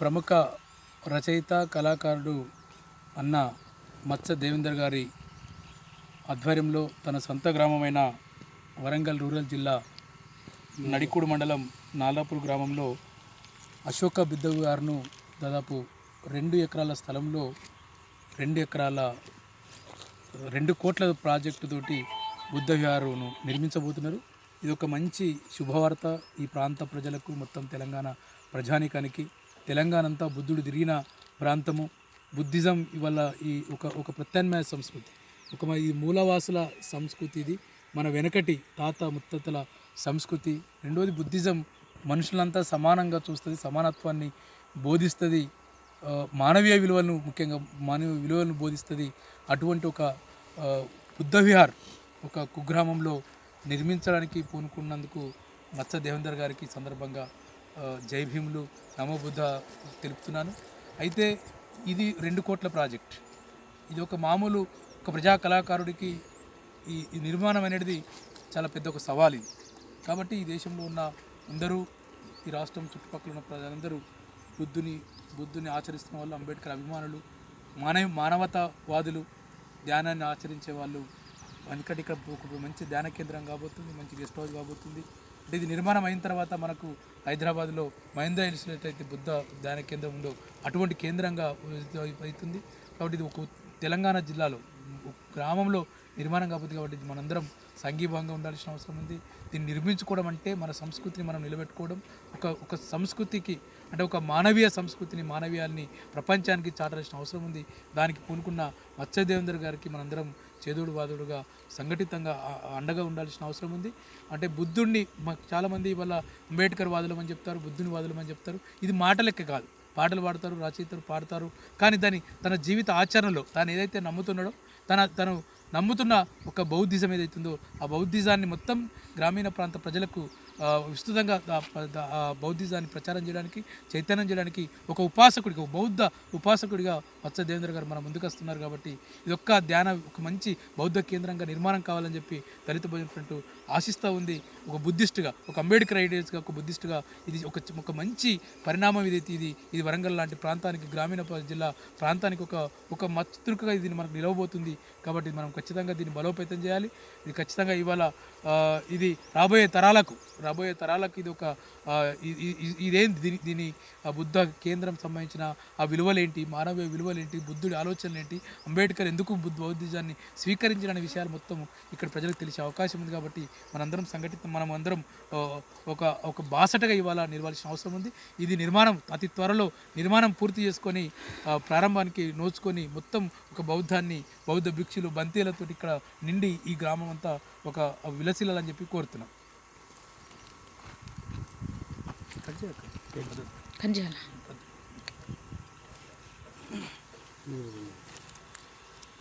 ప్రముఖ రచయిత కళాకారుడు అన్న మత్స దేవేందర్ గారి ఆధ్వర్యంలో తన సొంత గ్రామమైన వరంగల్ రూరల్ జిల్లా నడికూడు మండలం నాలాపూర్ గ్రామంలో అశోక బిద్దవు గారును దాదాపు రెండు ఎకరాల స్థలంలో రెండు ఎకరాల రెండు కోట్ల ప్రాజెక్టు తోటి బుద్ధ విహారును నిర్మించబోతున్నారు. ఇది ఒక మంచి శుభవార్త ఈ ప్రాంత ప్రజలకు మొత్తం తెలంగాణ ప్రజానికానికి. తెలంగాణ అంతా బుద్ధుడు తిరిగిన ప్రాంతము. బుద్ధిజం ఇవాళ ఈ ఒక ఒక ప్రత్యామ్నాయ సంస్కృతి. ఒక మ- ఈ మూలవాసుల సంస్కృతి ఇది. మన వెనకటి తాత ముత్తతల సంస్కృతి. రెండోది బుద్ధిజం మనుషులంతా సమానంగా చూస్తుంది సమానత్వాన్ని బోధిస్తుంది. మానవీయ విలువలను ముఖ్యంగా మానవ విలువలను బోధిస్తుంది. అటువంటి ఒక బుద్ధ విహార్ ఒక కుగ్రామంలో నిర్మించడానికి పూనుకున్నందుకు మత్స దేవేందర్ గారికి సందర్భంగా జై భీములు నమోబుద్ధ తెలుపుతున్నాను. అయితే ఇది రెండు కోట్ల ప్రాజెక్ట్. ఇది ఒక మామూలు ఒక ప్రజా కళాకారుడికి ఈ ఈ నిర్మాణం అనేది చాలా పెద్ద ఒక సవాల్ ఇది. కాబట్టి ఈ దేశంలో ఉన్న అందరూ ఈ రాష్ట్రం చుట్టుపక్కల ఉన్న ప్రజలందరూ బుద్ధుని బుద్ధుని ఆచరిస్తున్న వాళ్ళు అంబేద్కర్ అభిమానులు మానవ మానవతావాదులు ధ్యానాన్ని ఆచరించే వాళ్ళు వెనకటి ఇక్కడ ఒక మంచి ధ్యాన కేంద్రం కాబోతుంది మంచి గెస్ట్ హౌస్ కాబోతుంది. అంటే ఇది నిర్మాణం అయిన తర్వాత మనకు హైదరాబాద్లో మహేంద్ర హిల్స్ అయితే బుద్ధ ధ్యాన కేంద్రం ఉందో అటువంటి కేంద్రంగా అవుతుంది. కాబట్టి ఇది ఒక తెలంగాణ జిల్లాలో గ్రామంలో నిర్మాణం కాబట్టి కాబట్టి మనందరం సంఘీభావంగా ఉండాల్సిన అవసరం ఉంది. దీన్ని నిర్మించుకోవడం అంటే మన సంస్కృతిని మనం నిలబెట్టుకోవడం. ఒక ఒక సంస్కృతికి అంటే ఒక మానవీయ సంస్కృతిని మానవీయాల్ని ప్రపంచానికి చాటాల్సిన అవసరం ఉంది. దానికి పూనుకున్న మత్స్యదేవేంద్ర గారికి మనందరం చేదోడు వాదుడుగా సంఘటితంగా అండగా ఉండాల్సిన అవసరం ఉంది. అంటే బుద్ధుడిని చాలామంది ఇవాళ అంబేద్కర్ వాదులం అని చెప్తారు బుద్ధుని వాదులం అని చెప్తారు. ఇది మాటలెక్క కాదు. పాటలు పాడతారు రచయితలు పాడతారు. కానీ దాని తన జీవిత ఆచరణలో తాను ఏదైతే నమ్ముతున్నాడో తన తను నమ్ముతున్న ఒక బౌద్ధిజం ఏదైతుందో ఆ బౌద్ధిజాన్ని మొత్తం గ్రామీణ ప్రాంత ప్రజలకు విస్తృతంగా ఆ బౌద్ధిజాన్ని ప్రచారం చేయడానికి చైతన్యం చేయడానికి ఒక ఉపాసకుడిగా ఒక బౌద్ధ ఉపాసకుడిగా వత్స దేవేంద్ర గారు మన ముందుకు వస్తున్నారు కాబట్టి ఇది ధ్యాన ఒక మంచి బౌద్ధ కేంద్రంగా నిర్మాణం కావాలని చెప్పి దళిత భోజన ఫ్రంట్ ఆశిస్తూ ఉంది. ఒక బుద్ధిస్టుగా ఒక అంబేద్కర్ ఐడియల్స్గా ఒక బుద్ధిస్టుగా ఇది ఒక ఒక మంచి పరిణామం ఇది ఇది ఇది వరంగల్ లాంటి ప్రాంతానికి గ్రామీణ జిల్లా ప్రాంతానికి ఒక ఒక మచ్చుతురుకుగా ఇది మనకు నిలవబోతుంది కాబట్టి మనం ఖచ్చితంగా దీన్ని బలోపేతం చేయాలి. ఇది ఖచ్చితంగా ఇవాళ ఇది రాబోయే తరాలకు రాబోయే తరాలకు ఇది ఒక ఇదేం దీని దీని ఆ బుద్ధ కేంద్రం సంబంధించిన ఆ విలువలేంటి మానవీయ విలువలేంటి బుద్ధుడి ఆలోచనలు ఏంటి అంబేద్కర్ ఎందుకు బుద్ధ బౌద్ధిజాన్ని స్వీకరించిన అనే విషయాలు మొత్తం ఇక్కడ ప్రజలకు తెలిసే అవకాశం ఉంది కాబట్టి మనందరం సంఘటిత మనం అందరం ఒక ఒక బాసటగా ఇవాళ నిలవాల్సిన అవసరం ఉంది. ఇది నిర్మాణం అతి త్వరలో నిర్మాణం పూర్తి చేసుకొని ప్రారంభానికి నోచుకొని మొత్తం ఒక బౌద్ధాన్ని బౌద్ధ భిక్షులు బంతి బంతీలతో ఇక్కడ నిండి ఈ గ్రామం అంతా ఒక విలసిల్లని చెప్పి కోరుతున్నాం.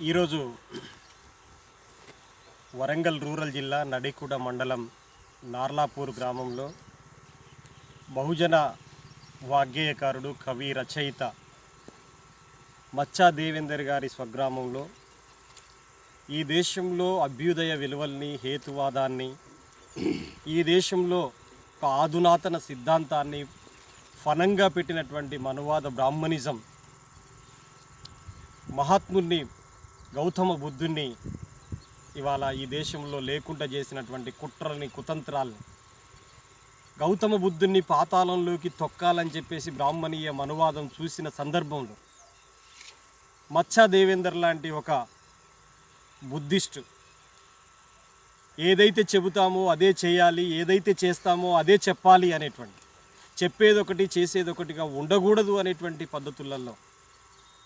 ఈరోజు వరంగల్ రూరల్ జిల్లా నడికూడ మండలం నార్లాపూర్ గ్రామంలో బహుజన వాగ్గేయకారుడు కవి రచయిత మచ్చా దేవేందర్ గారి స్వగ్రామంలో ఈ దేశంలో అభ్యుదయ విలువల్ని హేతువాదాన్ని ఈ దేశంలో ఒక ఆధునాతన సిద్ధాంతాన్ని ఫనంగా పెట్టినటువంటి మనువాద బ్రాహ్మణిజం మహాత్ముని గౌతమ బుద్ధుణ్ణి ఇవాళ ఈ దేశంలో లేకుండా చేసినటువంటి కుట్రని కుతంత్రాల్ని గౌతమ బుద్ధుణ్ణి పాతాళంలోకి తొక్కాలని చెప్పేసి బ్రాహ్మణీయ మనువాదం చూసిన సందర్భంలో మచ్చా దేవేందర్ లాంటి ఒక బుద్ధిస్టు. ఏదైతే చెబుతామో అదే చేయాలి ఏదైతే చేస్తామో అదే చెప్పాలి అనేటువంటి. చెప్పేదొకటి చేసేదొకటిగా ఉండకూడదు అనేటువంటి పద్ధతులలో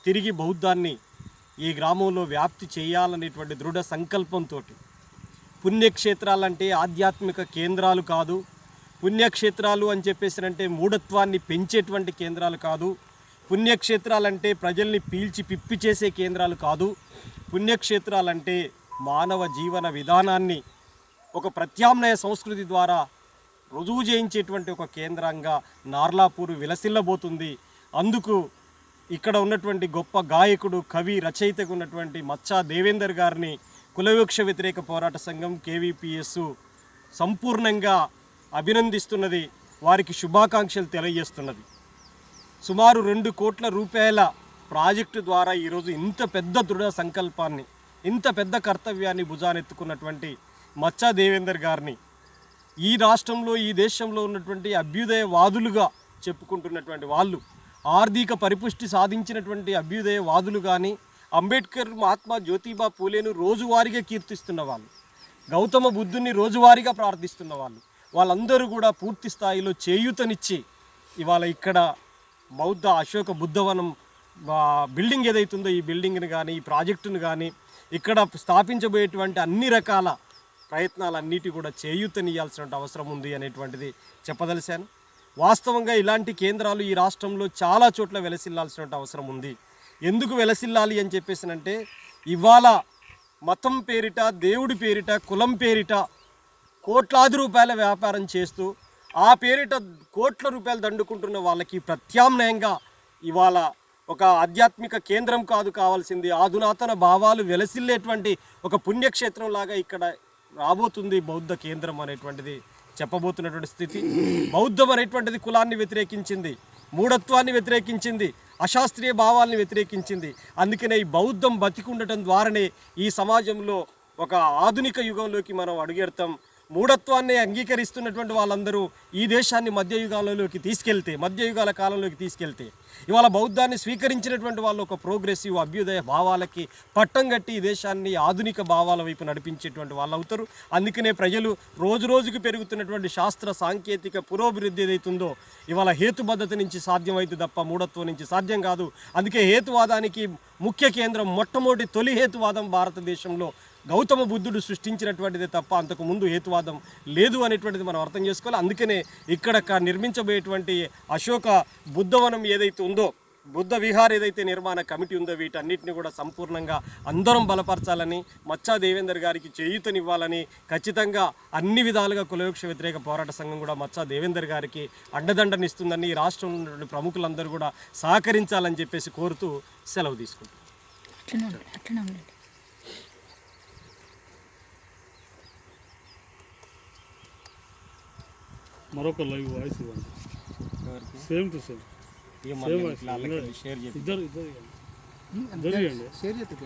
తిరిగి బౌద్ధాన్ని ఈ గ్రామంలో వ్యాప్తి చేయాలనేటువంటి దృఢ సంకల్పంతో పుణ్యక్షేత్రాలంటే ఆధ్యాత్మిక కేంద్రాలు కాదు. పుణ్యక్షేత్రాలు అని చెప్పేసినంటే మూఢత్వాన్ని పెంచేటువంటి కేంద్రాలు కాదు. పుణ్యక్షేత్రాలంటే ప్రజల్ని పీల్చి పిప్పి చేసే కేంద్రాలు కాదు. పుణ్యక్షేత్రాలంటే మానవ జీవన విధానాన్ని ఒక ప్రత్యామ్నాయ సంస్కృతి ద్వారా రుజువు చేయించేటువంటి ఒక కేంద్రంగా నార్లాపూర్ విలసిల్లబోతుంది. అందుకు ఇక్కడ ఉన్నటువంటి గొప్ప గాయకుడు కవి రచయితకు ఉన్నటువంటి మచ్చా దేవేందర్ గారిని కులవివక్ష వ్యతిరేక పోరాట సంఘం కేవీపీఎస్ సంపూర్ణంగా అభినందిస్తున్నది. వారికి శుభాకాంక్షలు తెలియజేస్తున్నది. సుమారు రెండు కోట్ల రూపాయల ప్రాజెక్టు ద్వారా ఈరోజు ఇంత పెద్ద దృఢ సంకల్పాన్ని ఇంత పెద్ద కర్తవ్యాన్ని భుజానెత్తుకున్నటువంటి మచ్చా దేవేందర్ గారిని ఈ రాష్ట్రంలో ఈ దేశంలో ఉన్నటువంటి అభ్యుదయవాదులుగా చెప్పుకుంటున్నటువంటి వాళ్ళు ఆర్థిక పరిపుష్టి సాధించినటువంటి అభ్యుదయవాదులు కానీ అంబేద్కర్ మహాత్మా జ్యోతిబా పూలేను రోజువారీగా కీర్తిస్తున్న వాళ్ళు గౌతమ బుద్ధుని రోజువారీగా ప్రార్థిస్తున్న వాళ్ళు వాళ్ళందరూ కూడా పూర్తి స్థాయిలో చేయూతనిచ్చి ఇవాళ ఇక్కడ బౌద్ధ అశోక బుద్ధవనం బిల్డింగ్ ఏదైతుందో ఈ బిల్డింగ్ని కానీ ఈ ప్రాజెక్టును కానీ ఇక్కడ స్థాపించబోయేటువంటి అన్ని రకాల ప్రయత్నాలన్నిటి కూడా చేయూతనియాల్సిన అవసరం ఉంది అనేటువంటిది చెప్పదలిశాను. వాస్తవంగా ఇలాంటి కేంద్రాలు ఈ రాష్ట్రంలో చాలా చోట్ల వెలసిల్లాల్సిన అవసరం ఉంది. ఎందుకు వెలసిల్లాలి అని చెప్పేసినంటే ఇవాళ మతం పేరిట దేవుడి పేరిట కులం పేరిట కోట్లాది రూపాయల వ్యాపారం చేస్తూ ఆ పేరిట కోట్ల రూపాయలు దండుకుంటున్న వాళ్ళకి ప్రత్యామ్నాయంగా ఇవాళ ఒక ఆధ్యాత్మిక కేంద్రం కాదు కావాల్సింది. ఆధునాతన భావాలు వెలసిల్లేటువంటి ఒక పుణ్యక్షేత్రం లాగా ఇక్కడ రాబోతుంది బౌద్ధ కేంద్రం అనేటువంటిది చెప్పబోతున్నటువంటి స్థితి. బౌద్ధం అనేటువంటిది కులాన్ని వ్యతిరేకించింది మూఢత్వాన్ని వ్యతిరేకించింది అశాస్త్రీయ భావాల్ని వ్యతిరేకించింది. అందుకనే ఈ బౌద్ధం బతికుండటం ద్వారానే ఈ సమాజంలో ఒక ఆధునిక యుగంలోకి మనం అడుగెడతాం. మూఢత్వాన్ని అంగీకరిస్తున్నటువంటి వాళ్ళందరూ ఈ దేశాన్ని మధ్యయుగాలలోకి తీసుకెళ్తే మధ్యయుగాల కాలంలోకి తీసుకెళ్తే ఇవాళ బౌద్ధాన్ని స్వీకరించినటువంటి వాళ్ళు ఒక ప్రోగ్రెసివ్ అభ్యుదయ భావాలకి పట్టం కట్టి ఈ దేశాన్ని ఆధునిక భావాల వైపు నడిపించేటువంటి వాళ్ళు అవుతారు. అందుకనే ప్రజలు రోజు రోజుకు పెరుగుతున్నటువంటి శాస్త్ర సాంకేతిక పురోభివృద్ధి ఏదైతుందో ఇవాళ హేతుబద్ధత నుంచి సాధ్యమైతే తప్ప మూఢత్వం నుంచి సాధ్యం కాదు. అందుకే హేతువాదానికి ముఖ్య కేంద్రం మొట్టమొదటి తొలి హేతువాదం భారతదేశంలో గౌతమ బుద్ధుడు సృష్టించినటువంటిదే తప్ప అంతకు ముందు హేతువాదం లేదు అనేటువంటిది మనం అర్థం చేసుకోవాలి. అందుకనే ఇక్కడ నిర్మించబోయేటువంటి అశోక బుద్ధవనం ఏదైతే ఉందో బుద్ధ విహార్ ఏదైతే నిర్మాణ కమిటీ ఉందో వీటన్నిటిని కూడా సంపూర్ణంగా అందరం బలపరచాలని మచ్చా దేవేందర్ గారికి చేయూతనివ్వాలని ఖచ్చితంగా అన్ని విధాలుగా కులవృక్ష వ్యతిరేక పోరాట సంఘం కూడా మచ్చా దేవేందర్ గారికి అండదండనిస్తుందని ఈ రాష్ట్రంలో ఉన్నటువంటి ప్రముఖులందరూ కూడా సహకరించాలని చెప్పేసి కోరుతూ సెలవు తీసుకుంటాం మరొక లైవ్ వాయిస్ ఇవ్వండి. సేమ్ టు సేమ్ ఇద్దరు ఇద్దరు. ఇద్దరు ఇవ్వండి. షేర్ చేద్దాం